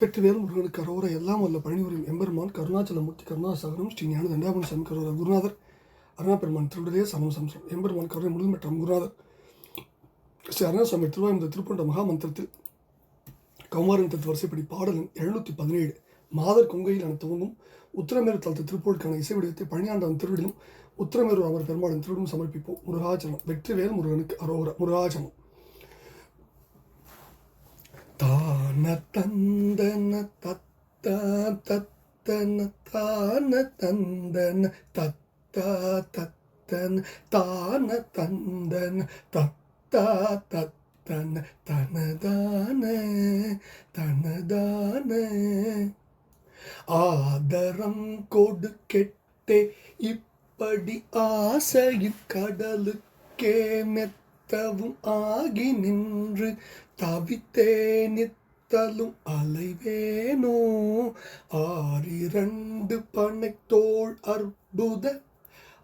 வெற்றிவேல் முருகனுக்கு கரோர எல்லாம் வல்ல பழனிவரின் எம்பெருமான் கருணாச்சலமூர்த்தி கருணாசாகரம் ஸ்ரீ ஞான தண்டாபுரம் சாமி கரோர குருநாதர் அருணா பெருமான் சமம் சம்சம் எம்பெருமான் கருணை முழுமற்றம் குருநாதர். ஸ்ரீ அருணாசாமி திருவாயுந்த திருப்பண்ட மகாமந்திரத்தில் கௌமாரன் தத்து வரிசைப்படி பாடலின் எழுநூற்றி பதினேழு மாதர் கொங்கையில் என துவங்கும் உத்தரமேரு தளத்து திருப்பூருக்கான இசை வடிவத்தை பழனியாண்டவன் திருவிடிலும் உத்தரமேரு அமர் பெருமாளின் திருவிடும் சமர்ப்பிப்போம். முருகாச்சலம் வெற்றிவேல் முருகனுக்கு அரோர முருகாச்சலம் தான தந்தன தத்த தத்தன தான தந்தன தத்த தத்தன தான தந்தன தத்த தத்தன தனதான தனதான. ஆதரம் கொடுக்கெட்டே இப்படி ஆசையின் கடலுக்கே மெத்தவும் ஆகி நின்று தவித்தே நித்தலும் அலைவேனோ? ஆறிரண்டு பனைத்தோள் அற்புத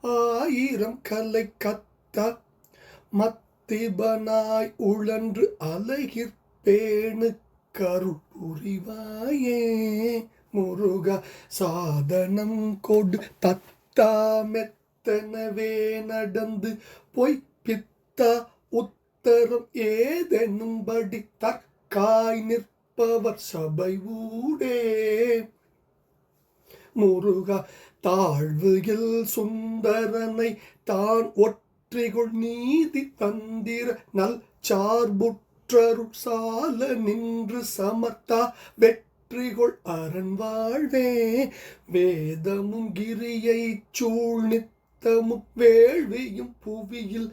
ஆயிரம் கலை கத்த மத்திபனாய் உழன்று அலைகிற்பேணு கருள் புரிவாயே? முருக சாதனம் கொடு தத்தா மெத்தனவே நடந்து பொய் பித்தா உத்தரம் ஏதெனும்படி தற்காய் நிற்பவர் சபை ஊடே. முருகா தாழ்வுகில் சுந்தரனை தான் ஒற்றிகொள் நீதி தந்திர நல் சார்புற்றருள் சால நின்று சமர்த்தா வெற்றிகொள் அரண் வாழ்வே. வேதமும் கிரியை சூழ் நித்தமும் வேள்வியும் புவியில்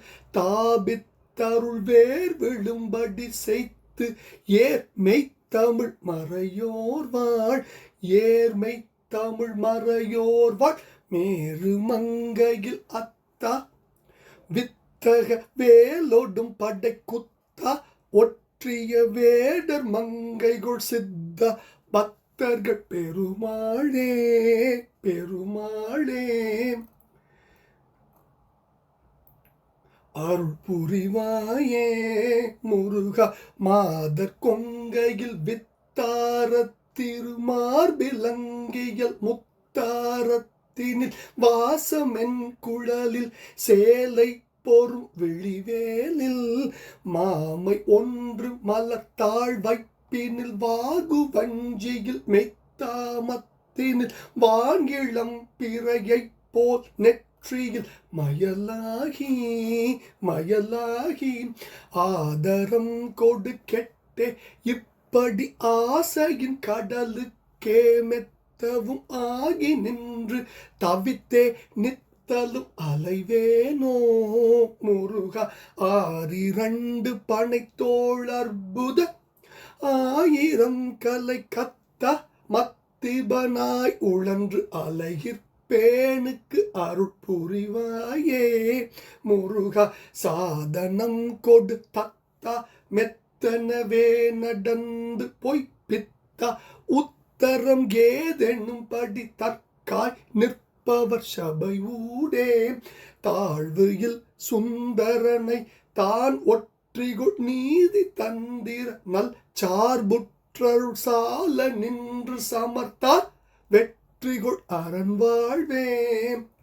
தாபித்தருள் வேர் விழும்படி செய்து ஏர்மை தமிழ் மறையோர் வாழ் ஏர்மை தமிழ் மறையோர் வாழ். மேரு மங்கையில் அத்தா வித்தக வேலோடும் படை குத்தா ஒற்றிய வேடர் மங்கைகள் சித்த. பக்தர்கள் பெருமாளே பெருமாளே. அருள் புரிவாயே முருகா மாதர் கொங்கையில் வித்தார திருமார்பிலங்கியல் முத்தாரத்தினில் வாசமென் குழலில் சேலை பொறும் விழிவேலில் மாமை ஒன்று மலர்த்தாள் வைப்பினில் வாகு வஞ்சியில் மெய்த்தாமத்தினில் வாங்கிளம் பிறையைப் போல் ஆற்றியில் மயலாகி மயலாகி ஆதரம் கொடுக்கெட்டே இப்படி ஆசையின் கடலுக்கே மெத்தவும் ஆகி நின்று தவித்தே நித்தலும் அலைவேனோ முருகா ஆறிரண்டு பனைத்தோள் அற்புத ஆயிரம் கலை கத்த மத்திபனாய் உழன்று அலைகிற் பேணுக்கு அருட்புரிவாயே. முருகா சாதனம் கொடுத்தா மெத்தனவே நடந்து பொய் உத்தரம் ஏதெனும் படி தற்காய் நிற்பவர் சபை ஊடே தாழ்வுயில் சுந்தரனை தான் ஒற்றிகுள் நீதி தந்திர நல் சார்புற்றருள் சால நின்று சமர்த்தார். வெற்றி வெற்றிகொள் அரண் வாழ்வே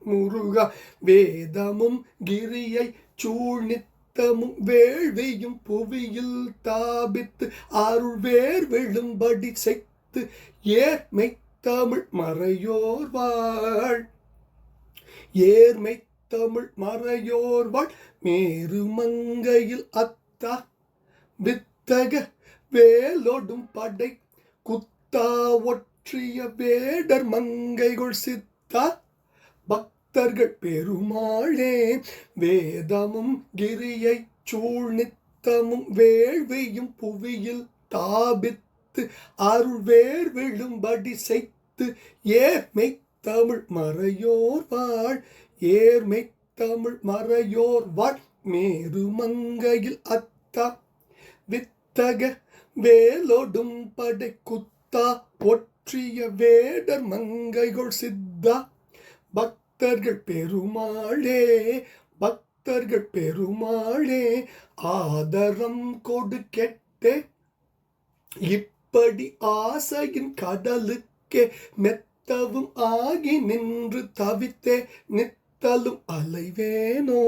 முருகா வேதமும் கிரியை சூழ்நித்தமும் வேள்வியும் புவியில் தாபித்து அருள் வேர் விழும்படி செய்து ஏர்மை தமிழ் மறையோர் வாழ் ஏர்மை தமிழ் மறையோர் வாழ் மேருமங்கையில் அத்தா வித்தக வேலோடும் படை குத்தா ஒற்றிய வேடர் மங்கைகள் சித்தா. பக்தர்கள் பெருமாளே வேதமும் கிரியை சூழ் நித்தமும் வேள்வியும் புவியில் தாபித்து அருள் வேர் விழும்படி செய்து ஏர்மை தமிழ் மறையோர் வாழ் ஏர்மை தமிழ் மறையோர் வாழ் மேரு மங்கையில் அத்தா. வித்தக வேலோடும் படை குத்தா ஒற்றிய வேடர் மங்கைகள் சித்தா. பக்தர்கள் பெருமாளே பக்தர்கள் பெருமாளே ஆதரம் கொடுக்கெட்டே. இப்ப இப்படி ஆசையின் கடலுக்கே மெத்தவும் ஆகி நின்று தவித்தே நித்தலும் அலைவேனோ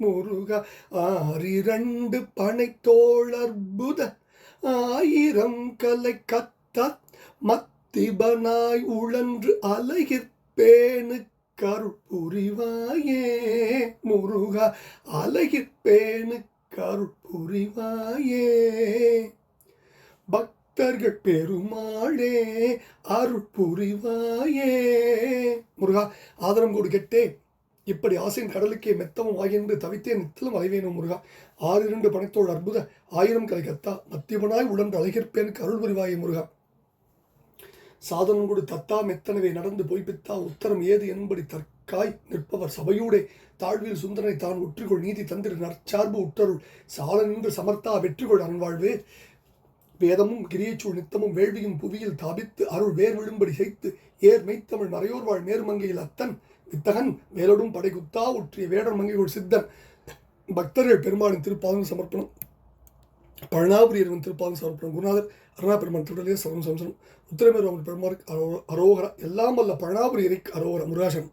முருக. ஆறிரண்டு பனை பனைத்தோழற்புத ஆயிரம் கலை கத்த. மத் திபனாய் உழன்று அலைகிற்பேனு கருட்புரிவாயே. முருகா அலைகிற்பேனு கருட்புரிவாயே. பக்தர்கள் பெருமாளே அருட்புரிவாயே. முருகா ஆதரம் கொடுக்கட்டே. இப்படி ஆசையின் கடலுக்கே மெத்தமும் ஆகின்று தவித்தே நித்தலும் அலைவேனும் முருகா. ஆறு இரண்டு பணத்தோடு அற்புத ஆயிரம் கலை கத்தா மத்தியவனாய் உடன் அழகிற்பேன் கருள் புரிவாயே முருகா. சாதனம் கொடு தத்தா மெத்தனவே நடந்து பொய்ப்பித்தா உத்தரம் ஏது என்படி தற்காய் நிற்பவர். சபையூடே தாழ்வில் சுந்தரனை தான் ஒற்றிகொள் நீதி தந்திர நற்சார்பு உற்றருள். சால நின்று சமர்த்தா வெற்றிகொள் அன்வாழ்வே வேதமும் கிரியச்சூழ் நித்தமும் வேள்வியும் புவியில் தாபித்து அருள் வேர் விழும்படி செய்து ஏர் மெய்த்தமிழ் மறையோர் வாழ் நேர்மங்கையில் அத்தன். வித்தகன் வேலோடும் படைகுத்தா உற்றிய வேடர் மங்கைகள் சித்தன். பக்தர்கள் பெருமாளின் திருப்பாதம் சமர்ப்பணம். பழனாபுரியவன் திருப்பாதம் சமர்ப்பணம். குருநாதர் அருணா பெருமான் திருடலே சரம் சம்சனம் உத்தரமேரு பெருமாள் அரோ அரோகரா எல்லாம் வல்ல பழனாபுரியருக்கு அரோகர முருகாசனம்.